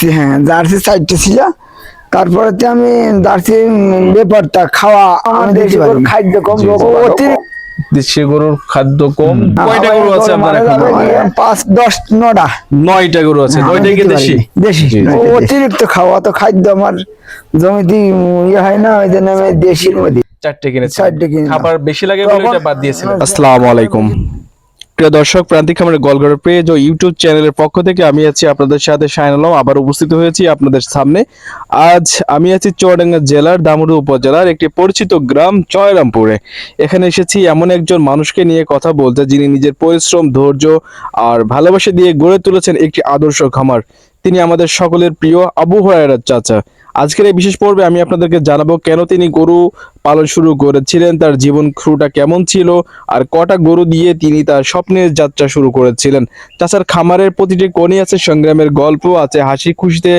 Jersey হ্যাঁ jersey সাইডটা ছিল। তারপরে আমি জার্সি ব্যাপারটা খাওয়া আমাদের খাদ্য কম অতিরিক্ত দেশি গরুর খাদ্য কম। কয়টা গরু আছে আপনার এখন? পাঁচ দশ নটা। নয়টা গরু আছে। নয়টা কি দেশি? দেশি। অতিরিক্ত খাওয়া তো খাদ্য আমার জমিতে ইয়ে হয় না ওই জন্য আমি দেশির মধ্যে চারটে কিনেছি চারটে কিনলাম। খাবার বেশি লাগে বলে এটা বাদ দিয়েছিলাম আসসালামু আলাইকুম। প্রিয় দর্শক, প্রান্তিক খামারের গলগড় পেজ ও ইউটিউব চ্যানেলের পক্ষ থেকে আমি আছি আপনাদের সাথে শাহিন আলম। আবার উপস্থিত হয়েছি আপনাদের সামনে। আজ আমি আছি চুয়াডাঙ্গা জেলার দামুড়ু উপজেলার একটি পরিচিত গ্রাম চয়রামপুরে এখানে এসেছি এমন একজন মানুষকে নিয়ে কথা বলতে যিনি নিজের পরিশ্রম, ধৈর্য আর ভালোবাসা দিয়ে গড়ে তুলেছেন একটি আদর্শ খামার। তিনি আমাদের সকলের প্রিয় আবু হরাইরার চাচা। আজকের এই বিশেষ পর্বে আমি আপনাদেরকে জানাব কেন তিনি গরু পালন শুরু করেছিলেন, তার জীবন শুরুটা কেমন ছিল, আর কটা গরু দিয়ে তিনি তার স্বপ্নের যাত্রা শুরু করেছিলেন। চাচার খামারের প্রতিটি কোণে আছে সংগ্রামের গল্প, আছে হাসি খুশিতে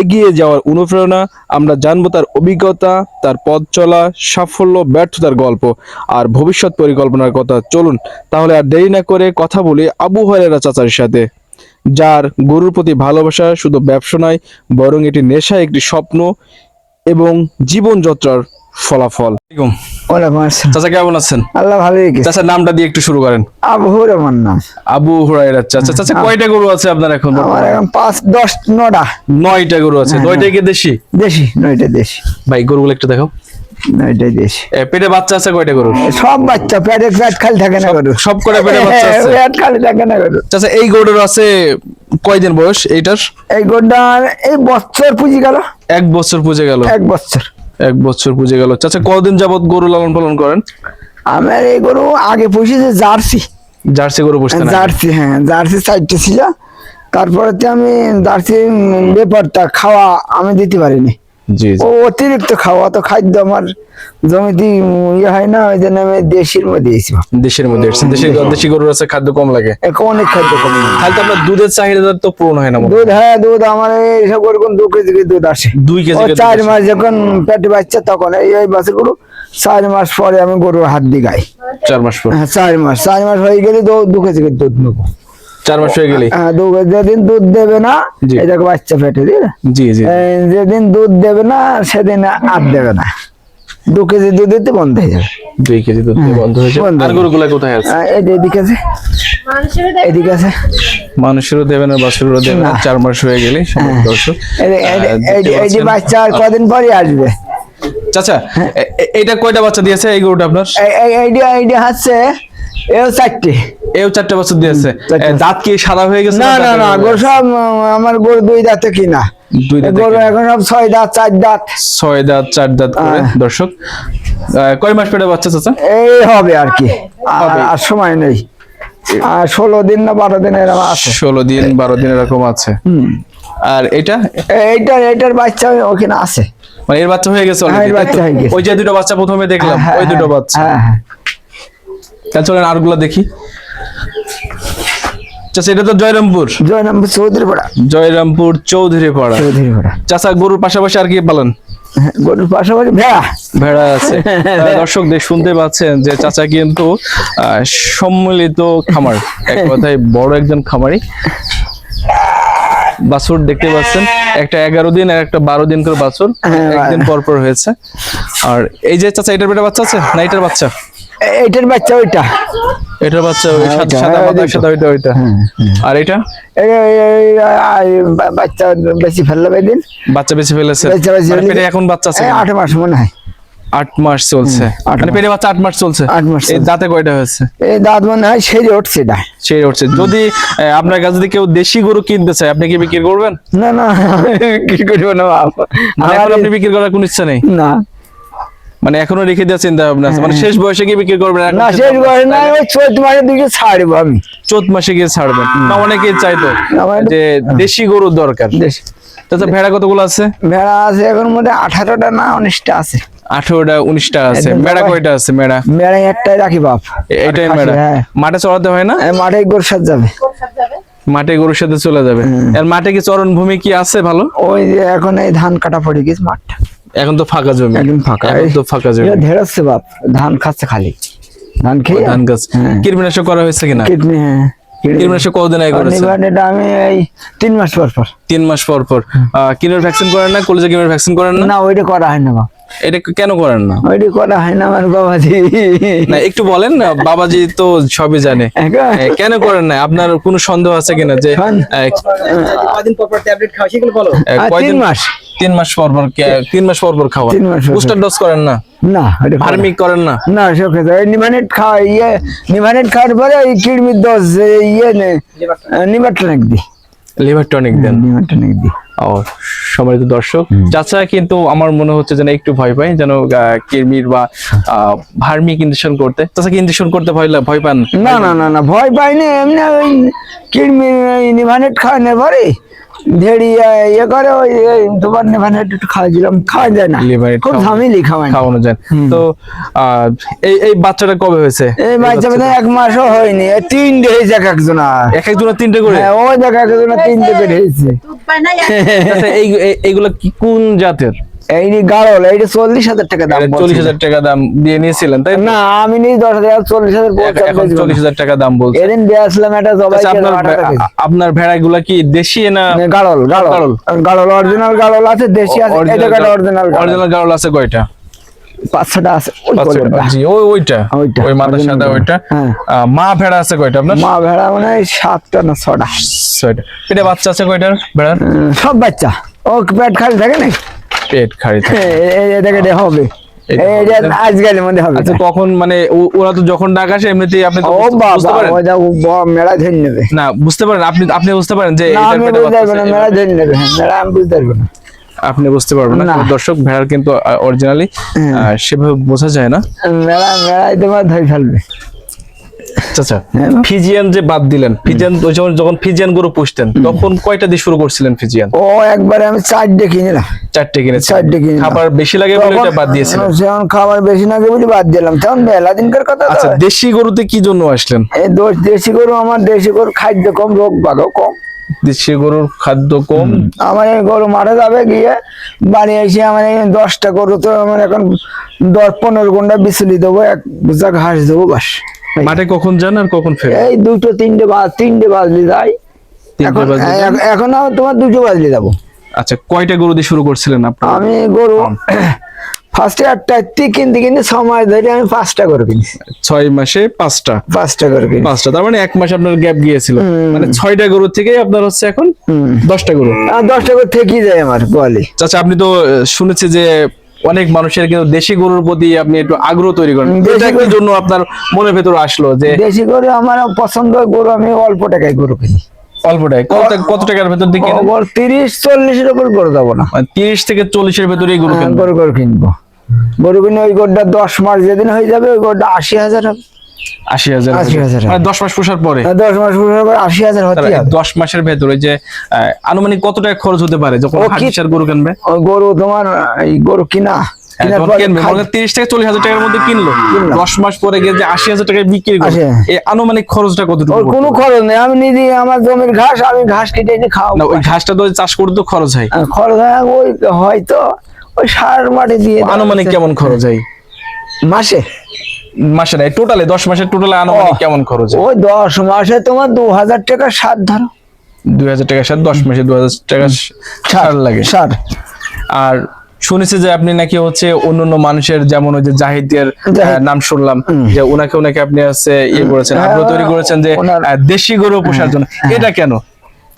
এগিয়ে যাওয়ার অনুপ্রেরণা, আমরা জানব তার অভিজ্ঞতা, তার পথ চলা, সাফল্য, ব্যর্থতার গল্প, আর ভবিষ্যৎ পরিকল্পনার কথা। চলুন, তাহলে আর দেরি না করে কথা বলি আবু হরেরা চাচার সাথে। যার গরুর প্রতি ভালোবাসা শুধু ব্যবসা নয় বরং এটি নেশা একটি স্বপ্ন এবং জীবনযাত্রার ফলাফল। চাচা কেমন আছেন? আল্লাহ ভালো চাচার নামটা দিয়ে একটু শুরু করেন। আবহুর আমার নাম। আবু হুরাইরা চাচা চাচা কয়টা গরু আছে আপনার এখন? আমার এখন পাঁচ দশ নটা নয়টা গরু আছে। নয়টা। কি দেশি? দেশি নয়টা দেশি। ভাই গরুগুলো একটু দেখো দেশি। পেটে বাচ্চা আছে কয়টা গরু সব বাচ্চা পেটে পেট খালি থাকে না গরু সব করে পেটে বাচ্চা আছে? পেট খালি থাকে না গরু চাচা এই গরুর আছে কয়দিন বয়স এইটার? এই গরুটার এই বছর পুঁজি গেল। এক বছর পুজে গেল? এক বছর। এক বছর পুজে গেল। চাচা কদিন যাবত গরু লালন পালন করেন? আমার এই গরু আগে পুষেছে জার্সি। জার্সি গরু পুষতেন। জার্সি হ্যাঁ জার্সি সাইডটা ছিল। তারপরে আমি জার্সি ব্যাপারটা খাওয়া আমি দিতে পারিনি। জি অতিরিক্ত খাওয়া তো খাদ্য আমার জমিতে ইয়ে হয় না ওই জন্য আমি দেশির মধ্যে দেশের মধ্যে দেশি দেশি গরুর আছে খাদ্য কম লাগে। অনেক খাদ্য কম তাহলে তো আপনার দুধের চাহিদা তো পূরণ হয় না দুধ হ্যাঁ দুধ আমার এইসব ওরকম দু কেজি দুধ আসে। দুই কেজি চার মাস যখন পেটে বাচ্চা তখন এই বাসে গরু চার মাস পরে আমি গরুর হাত দিয়ে গাই চার মাস পর। হ্যাঁ চার মাস চার মাস হয়ে গেলে দু দু কেজি দুধ নেব। চার মাস হয়ে গেলেই। হ্যাঁ যেদিন দুধ দেবে না। এটাকে বাচ্চা পেটে দিয়ে জি জি যেদিন দুধ দেবে না সেদিন আর দেবে না। দু কেজি দুধ দিতে বন্ধ হয়ে যাবে। দুই কেজি দুধ বন্ধ হয়েছে বন্ধ আর। গরুগুলা কোথায় আছে? আহ, এই যে এদিকে আছে। এদিকে আছে। মানুষেরও দেবেন আর বাছুরেরও দেবেন না। চার মাস হয়ে গেলে দর্শক। এই যে-। বাচ্চা আর কদিন পরে আসবে। চাচা এ- এ- এইটা কয়টা বাচ্চা দিয়েছে এই গরুটা আপনার? এই- এইটা এইটা হচ্ছে এও চারটে। এও চারটা বছর দিয়েছে দাঁত কি সাদা হয়ে গেছে না না না গরু? সব আমার গরু দুই দাঁতে কিনা। গরু এখন সব ছয় দাঁত চার দাঁত। ছয় দাঁত চার দাঁত করে দর্শক। কয় মাস পেটে বাচ্চা চাচা? এই হবে আর কি। আর- সময় নেই। ষোলো দিন না বারো দিন এরকম আছে। ষোলো দিন বারো দিন এরকম আছে। আর এটা? এইটার এইটার বাচ্চা ওখানে আছে। মানে এর বাচ্চা হয়ে গেছে হ্যাঁ, বাচ্চা? হয়ে গেছে। ওই যে দুটো বাচ্চা প্রথমে দেখলাম হ্যাঁ, ওই দুটো হ্যাঁ, বাচ্চা। হ্যাঁ হ্যাঁ। তাহলে চলেন আরগুলো দেখি। চাচা এটা তো জয়রামপুর। জয় নাম চৌধুরী পাড়া জয়রামপুর চৌধুরী পাড়া চৌধুরী পাড়া চাচা গরুর পাশাপাশি আর কি পালন? হ্যাঁ, গরুর পাশাপাশি ভেড়া। ভেড়া আছে। দর্শক দেখ শুনতে পাচ্ছেন যে চাচা কিন্তু আহ, সম্মিলিত খামার। এক কথায় বড় একজন খামারি। বাছুর দেখতে পাচ্ছেন একটা এগারো দিন আর একটা বারো দিন করে বাছুর। হ্যাঁ, একদিন পর পর হয়েছে। আর এই যে চাচা এটার বেটা বাচ্চা আছে? না এটার বাচ্চা? এ- এইটার বাচ্চা ওইটা। এটার বাচ্চা ওই হ্যাঁ, সাদা ওইটা, সাদা হ্যাঁ, ওইটা। ওইটা ওইটা। আর এটা? বাচ্চা বেশি ফেললাম এদিন বাচ্চা বেশি ফেলেছে? মানে পেটে এখন বাচ্চা আছে আট মাস মনে হয়। আট মাস চলছে। মানে। পেটে বাচ্চা আট মাস চলছে? আট মাস এই দাঁতে কয়টা হয়েছে? এই দাঁত মনে হয় সেরে উঠছে এটা। সেই উঠছে। যদি আপনার কাছে যদি কেউ দেশি গরু কিনতে চায় আপনি কি বিক্রি করবেন? না না কি করব না। মানে আপনি বিক্রি করার কোনো ইচ্ছা নেই? না। মানে এখনও রেখে দেওয়ার চিন্তা ভাবনা আছে। মানে শেষ বয়সে গিয়ে বিক্রি করবেন? না শেষ বয়স না ওই চৈত মাসের দিকে ছাড়বো আমি। চোদ্দ মাসে গিয়ে ছাড়বেন। না অনেকেই চাইতো যে দেশি গরুর দরকার। দেশি। তাছাড়া ভেড়া কতগুলো আছে? ভেড়া আছে এখন মধ্যে আঠারোটা না উনিশটা আছে। আঠারোটা উনিশটা আছে। মেড়া কয়টা আছে মেড়া মেড়াই একটাই রাখি বাপ। এটাই মেড়া হ্যাঁ। মাঠে চড়াতে হয় না? মাঠে গোর সাথে যাবে। মাঠে গরুর সাথে চলে যাবে। আর মাঠে কি চরণ ভূমি কি আছে ভালো? ওই যে এখন এই ধান কাটা পড়ে গেছে মাঠটা। এখন তো ফাঁকা জমি। একদম ফাঁকা। এখন তো ফাঁকা জমি। ঢেড়াচ্ছে বাপ ধান খাচ্ছে খালি। ধান খেয়ে? ধান গাছ হ্যাঁ। কীটনাশক করা হয়েছে কিনা? কিডনি হ্যাঁ। কৃমিনাশক কতদিন আগে করেছেন নিবারণটা আমি এই তিন মাস পর পর। তিন মাস পর পর। কিমের ভ্যাকসিন করেন না কলেজে কিমের ভ্যাকসিন করেন না? না ওইটা করা হয় না বাবা এটা কেন করেন না? ওইটা করা হয় না আমার বাবাজি। না একটু বলেন না বাবাজি তো সবই জানে। কেন করেন না? আপনার কোনো সন্দেহ আছে কিনা যে কদিন পর পর ট্যাবলেট খাওয়া সেগুলো বলো। কয়দিন- মাস। তিন মাস পর পর তিন মাস পর পর খাওয়া। বুস্টার ডোজ করেন না? না ফার্মিং করেন না। না? নিমানেট খাওয়া ইয়ে নিমানেট খাওয়ার পরে এ, ইয়ে নে নিমার টনিক দি। লিভার টনিক দেন। নিমার টনিক দি। ও সম্মানিত দর্শক চাচা কিন্তু আমার মনে হচ্ছে যেন একটু ভয় পাই যেন কৃমির বা আহ, ভার্মি ইঞ্জেকশন করতে। চাচা কি ইঞ্জেকশন করতে ভয় ভয় পান? না না না না ভয় পাইনি এমনি ওই কিডনির নিমানেট খাওয়ানোর পরে ধেড়ি ইয়ে করে ওই খাওয়া যায় না। খুব ঝামেলি খাওয়ানো। যায়। তো আহ, এই এই বাচ্চাটা কবে হয়েছে? এই বাচ্চা বোধহয় এক মাসও হয়নি। এই তিনটে হয়েছে এক একজনা। এক একজনা তিনটে করে? হ্যাঁ ওই দেখ একজন তিনটে করে হয়েছে। আচ্ছা, এই এই- কি কোন জাতের? এই যে গাড়ল এইটা চল্লিশ হাজার টাকা দাম চল্লিশ হাজার টাকা দাম দিয়ে নিয়েছিলেন তাই না আমি দশ হাজার চল্লিশ হাজার এখন চল্লিশ হাজার টাকা দাম বলছে। এদিন একটা জবাই আচ্ছা, আপনার ভেড়াগুলা কি দেশি না গাড়ল গাড়ল গাড়ল। অরিজিনাল গাড়ল আছে দেশি আছে অরিজিনাল অরিজিনাল গাড়ল আছে কয়টা? আছে। জি ওই ওইটা। ওইটা, ওই মাথা সাদা ওইটা। হ্যাঁ। মা ভেড়া আছে কয়টা আপনার? মা ভেড়া মানে সাতটা না ছটা ছয়টা। পেটে বাচ্চা আছে কয়টার ভেড়ার? সব বাচ্চা। ও পেট খালি থাকে না খাড়ি থাকে। এটাকে হবে। এটা এটা হবে। আজকালের মধ্যে হবে আচ্ছা মানে ওরা তো যখন ডাক আসে এমনিতেই আপনি তো বুঝতে- পারেন? ও যা ব- মেলা ধরে নেবে। না বুঝতে পারেন আপনি আপনি বুঝতে পারেন যে আমি বুঝতে পারব না মেলা ধরে নেবে হ্যাঁ মেলা আমি বুঝতে পারব না। আপনি বুঝতে পারবেন না না। দর্শক ভেড়ার কিন্তু অরিজিনালি সেভাবে বোঝা যায় না। মেলা মেলায় তোমার ধরে ফেলবে। আচ্ছা হ্যাঁ। ফিজিয়ান যে বাদ দিলেন ফিজিয়ান যখন ফিজিয়ান গরু পুষতেন তখন কয়টা দিয়ে শুরু করছিলেন ফিজিয়ান? ও একবারে আমি চারটে কিনলাম চারটে কিনেছেন। চারটে কিনলাম খাবার বেশি লাগে বলে এটা বাদ দিয়েছিলেন? যখন খাবার বেশি না বলে বাদ দিলাম তখন দিনকার কথা আচ্ছা দেশি গরুতে কি জন্য আসলেন? এই দেশি গরু আমার দেশি গরু খাদ্য কম রোগ বাগও কম। দেশি গরুর খাদ্য কম? আমার এই গরু মারা যাবে গিয়ে বাড়ি এসে আমার এই দশটা গরু তো আমার এখন দশ পনেরো ঘণ্টা বিচলি দেবো এক বোঝা ঘাস দেবো বাস। মাঠে কখন যান আর কখন ফেরেন? এই দুটো তিনটে বাজ তিনটে বাজলি যাই। এখন তোমার দুটো বাজলি যাব। আচ্ছা কয়টা গরু দিয়ে শুরু করছিলেন আপনার? আমি গরু ফার্স্টে একটা তি কিনতে কিনতে ছ মাস ধরে আমি পাঁচটা করে কিনছি। ছয় মাসে পাঁচটা? পাঁচটা করে কিনছি। পাঁচটা তার মানে এক মাস আপনার গ্যাপ গিয়েছিল। মানে ছয়টা গরু থেকে আপনার হচ্ছে এখন। দশটা গরু। দশটা গরু থেকেই যায় আমার গোয়ালি। চাচা আপনি তো শুনেছি যে অনেক মানুষের কিন্তু দেশি গরুর প্রতি আপনি একটু আগ্রহ তৈরি করেন। এটা কি জন্য আপনার মনের ভেতর আসলো যে দেশি গরু আমার পছন্দ গরু আমি অল্প টাকায় গরু কিনি। অল্পটাই কত কত টাকার ভেতর দিকে কেনেন? গরু তিরিশ চল্লিশের উপর গরু যাব না। মানে তিরিশ থেকে চল্লিশের ভেতরে গরু হ্যাঁ, গরু গরু কিনবো। গরু কিনে ওই গরুটা দশ মাস যেদিন হয়ে যাবে ওই গরুটা আশি হাজার হবে। আশি হাজার মানে দশ মাস পোষার পরে। দশ মাস পুরো হবে আশি হাজার দশ মাসের ভেতরে যে আনুমানিক কত টাকা খরচ হতে পারে? যখন হাজার গরু কিনবে? গরু তোমার এই গরু কিনা? হ্যাঁ, পরে তিরিশ থেকে চল্লিশ হাজার টাকার মধ্যে কিনলো। কিনলো। দশ মাস পরে গিয়ে যে আশি হাজার টাকায় বিক্রি এই আনুমানিক খরচটা কোনো খরচ নেই। আমি নিজে আমার জমির ঘাস আমি ঘাস কেটে এনে খাওয়াবো। ওই ঘাসটা তো চাষ করতে খরচ হয়। খরচ হয় ওই হয়তো ওই সার মাটি দিয়ে আনুমানিক কেমন খরচ হয়? মাসে? মাসে নাই টোটালে দশ মাসের টোটালে আনুমানিক কেমন খরচ? ওই দশ মাসে তোমার দু হাজার টাকা সার ধরো। দুই হাজার টাকা সার দশ মাসে দু হাজার টাকা সার লাগে। সার। আর শুনেছি যে আপনি নাকি হচ্ছে অন্যান্য মানুষের যেমন ওই যে জাহিদের নাম শুনলাম যে ওনাকে ওনাকে আপনি হচ্ছে ইয়ে করেছেন হ্যাঁ, আগ্রহ তৈরি করেছেন যে দেশি গরু পোষার জন্য। এটা কেন?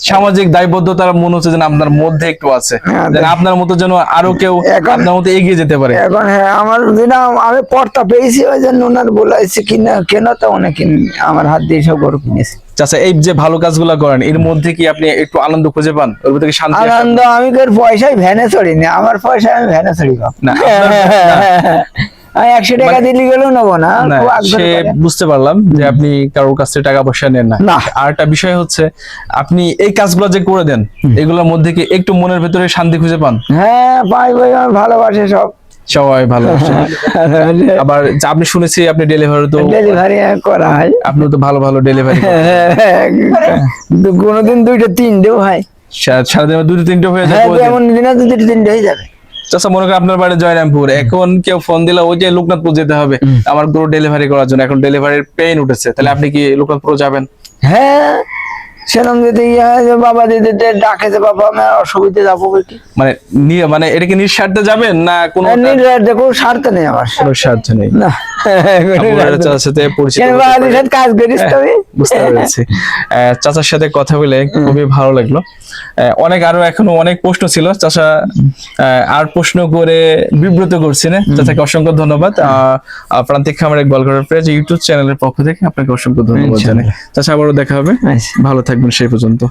সামাজিক দায়বদ্ধতার মনে হচ্ছে যেন আপনার মধ্যে একটু আছে। হ্যাঁ, আপনার মতো যেন আরও কেউ আপনার মতো এগিয়ে যেতে পারে। এখন হ্যাঁ আমার যেটা আমি পর্তা পেয়েছি ওই জন্য ওনার বলাইছে কিনা কেন তো অনেক আমার হাত দিয়ে সব গরু কিনেছি। আচ্ছা এই যে ভালো কাজগুলো করেন এর মধ্যে কি আপনি একটু আনন্দ খুঁজে পান? ওর ভিতরে কি শান্তি? আনন্দ আমি তোর পয়সায় ভ্যানে চড়ি না আমার পয়সায় আমি ভ্যানে চড়ি না, আপনার- আমি একশো টাকা মানে- দিলে গেলেও নেব না সে বুঝতে পারলাম যে আপনি কারোর কাছ থেকে টাকা পয়সা নেন না। আর একটা বিষয় হচ্ছে আপনি এই কাজগুলো যে করে দেন এগুলোর মধ্যে কি একটু মনের ভেতরে শান্তি খুঁজে পান? হ্যাঁ পাই ভাই আমার ভালোবাসে সব। সবাই ভালো আবার আপনি শুনেছি আপনি ডেলিভারি তো ডেলিভারি করা হয়। আপনি তো ভালো ভালো ডেলিভারি কোনোদিন দুইটা তিনটেও হয়। সারাদিনে দুটো তিনটে হয়ে যাবে যায় এমন দিনে দুটো তিনটে হয়ে যাবে। চাচা মনে করেন আপনার বাড়ি জয়রামপুর এখন কেউ ফোন দিলে ওই যে লোকনাথপুর যেতে হবে আমার গরু ডেলিভারি করার জন্য এখন ডেলিভারির পেইন উঠেছে তাহলে আপনি কি লোকনাথপুর যাবেন? হ্যাঁ সেরকম যদি যে বাবা দিদি ডাকে যে বাবা আমি অসুবিধে যাব মানে নিয়ে মানে এটা কি নিঃস্বার্থে যাবেন না কোনো দেখো স্বার্থ নেই আমার। কোনো স্বার্থ নেই। না। আপনার চাচার সাথে কথা বলে খুবই ভালো লাগল। অনেক আরও এখনও অনেক প্রশ্ন ছিল। চাষা আহ, আর প্রশ্ন করে বিব্রত করছি না। চাচাকে অসংখ্য ধন্যবাদ। প্রান্তিক খামারের গলগড়ের পেজ ইউটিউব চ্যানেলের পক্ষ থেকে আপনাকে অসংখ্য ধন্যবাদ জানাই। চাষা আবারও দেখা হবে। আচ্ছা। ভালো থাকবেন সেই পর্যন্ত।